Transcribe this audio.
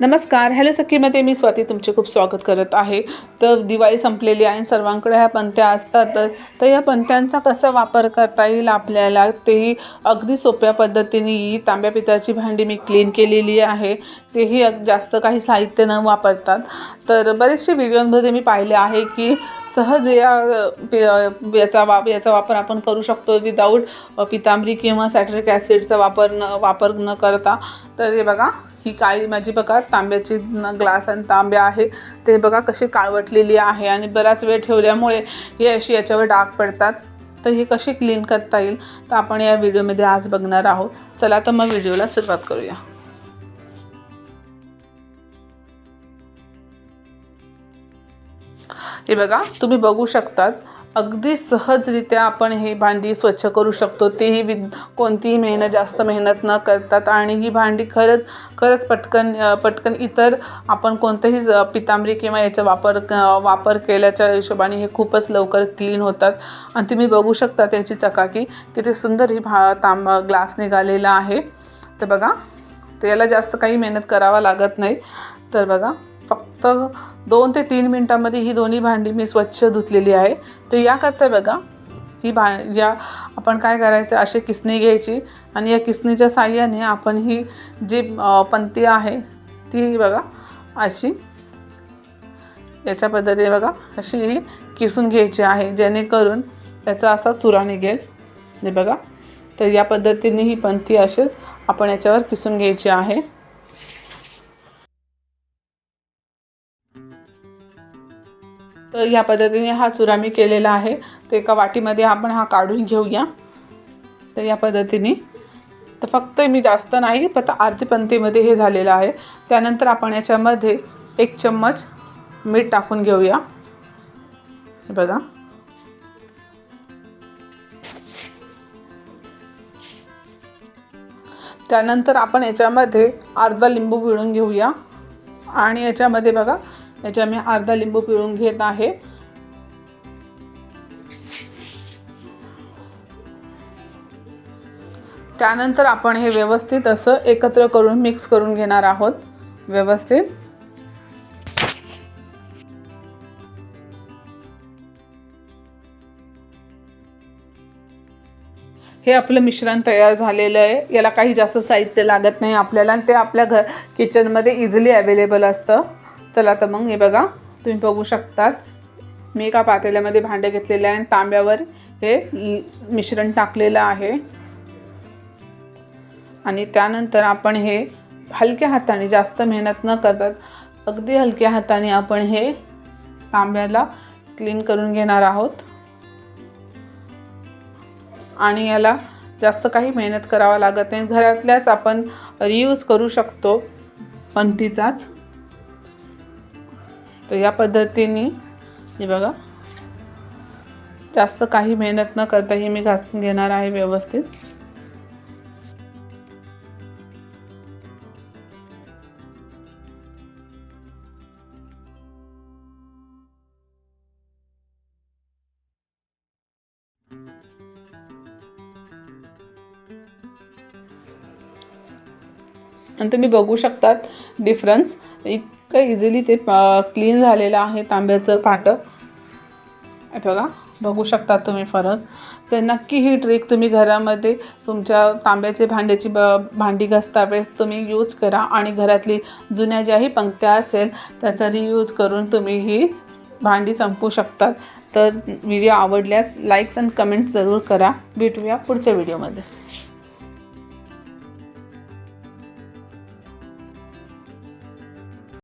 नमस्कार. हॅलो सखीमध्ये मी स्वाती तुमचे खूप स्वागत करत आहे. तर दिवाळी संपलेली आहे आणि सर्वांकडे ह्या पंत्या असतात. तर तर या पंत्यांचा कसा वापर करता येईल आपल्याला? तेही अगदी सोप्या पद्धतीने ही तांब्या पितळाची भांडी मी क्लीन केलेली आहे. तेही अग- जास्त काही साहित्य न वापरतात. तर बरेचसे व्हिडिओमध्ये मी पाहिले आहे की सहज या याचा वा याचा वापर आपण करू शकतो विदाऊट पितांबरी किंवा सॅट्रिक ॲसिडचा वापर न वापर न करता. तर हे बघा. ही काळी माझी बघा तांब्याची ग्लास आणि तांब्या आहे ते बघा कशी काळवटलेली आहे आणि बराच वेळ ठेवल्यामुळे हे अशी याच्यावर डाग पडतात. तर हे कशी क्लीन करता येईल? तर आपण या व्हिडिओमध्ये आज बघणार आहोत. चला तर मग व्हिडिओला सुरुवात करूया. हे बघा तुम्ही बघू शकतात अगदी सहजरित्या आपण हे भांडी स्वच्छ करू शकतो. तेही वि कोणतीही मेहनत जास्त मेहनत न करतात. आणि ही भांडी खरंच खरंच पटकन पटकन इतर आपण कोणतंही ज- पितांबरी किंवा याचा वापर वापर केल्याच्या हिशोबाने हे खूपच लवकर क्लीन होतात. आणि तुम्ही बघू शकता त्याची चकाकी किती सुंदर ही भा तांब ग्लास निघालेला आहे. तर बघा त्याला जास्त काही मेहनत करावा लागत नाही. तर बघा फक्त दोन ते तीन मिनटामध्ये ही दोन्ही भांडी मी स्वच्छ धुतलेली आहे. तर याकरता बघा ही भा या आपण काय करायचं अशी किसणी घ्यायची आणि या किसणीच्या साह्याने आपण ही जी पंती आहे ती बघा अशी याच्या पद्धतीने बघा अशी ही किसून घ्यायची आहे जेणेकरून याचा असा चुरा निघेल. हे बघा तर या पद्धतीने ही पंथी अशीच आपण याच्यावर किसून घ्यायची आहे. तर या पद्धतीने हा चुरा मी केलेला आहे. तर एका वाटीमध्ये आपण हा काढून घेऊया. तर या पद्धतीने. तर फक्त मी जास्त नाही फक्त आरती पंथीमध्ये हे झालेलं आहे. त्यानंतर आपण याच्यामध्ये एक चम्मच मीठ टाकून घेऊया. बघा. त्यानंतर आपण याच्यामध्ये अर्धा लिंबू पिळून घेऊया. आणि याच्यामध्ये बघा याच्या मी अर्धा लिंबू पिळून घेत आहे. त्यानंतर आपण हे व्यवस्थित असं एकत्र करून मिक्स करून घेणार आहोत. व्यवस्थित. हे आपलं मिश्रण तयार झालेलं आहे. याला काही जास्त साहित्य लागत नाही आपल्याला ते आपल्या घर किचनमध्ये इझिली अवेलेबल असतं. चला तर मग हे बघा. तुम्ही बघू शकतात. मी एका पातेल्यामध्ये भांडे घेतलेले आहे आणि तांब्यावर हे मिश्रण टाकलेलं आहे. आणि त्यानंतर आपण हे हलक्या हाताने जास्त मेहनत न करतात अगदी हलक्या हाताने आपण हे तांब्याला क्लीन करून घेणार आहोत. आणि याला जास्त काही मेहनत करावा लागत नाही. घरातल्याच आपण रियूज करू शकतो. पंथीचाच तर या पद्धतीने हे बघा. जास्त काही मेहनत न करताही मी घासून घेणार आहे व्यवस्थित. आणि तुम्ही बघू शकतात डिफरन्स इतकं इझिली ते क्लीन झालेलं आहे तांब्याचं पाटं. बघा बघू शकता तुम्ही फरक. तर नक्की ही ट्रिक तुम्ही घरामध्ये तुमच्या तांब्याचे भांड्याची ब भांडी घासता वेळेस तुम्ही यूज करा आणि घरातली जुन्या ज्याही पंक्त्या असेल त्याचा रियूज करून तुम्ही ही भांडी संपू शकतात. तर व्हिडिओ आवडल्यास लाईक्स अँड कमेंट्स जरूर करा. भेटूया पुढच्या व्हिडिओमध्ये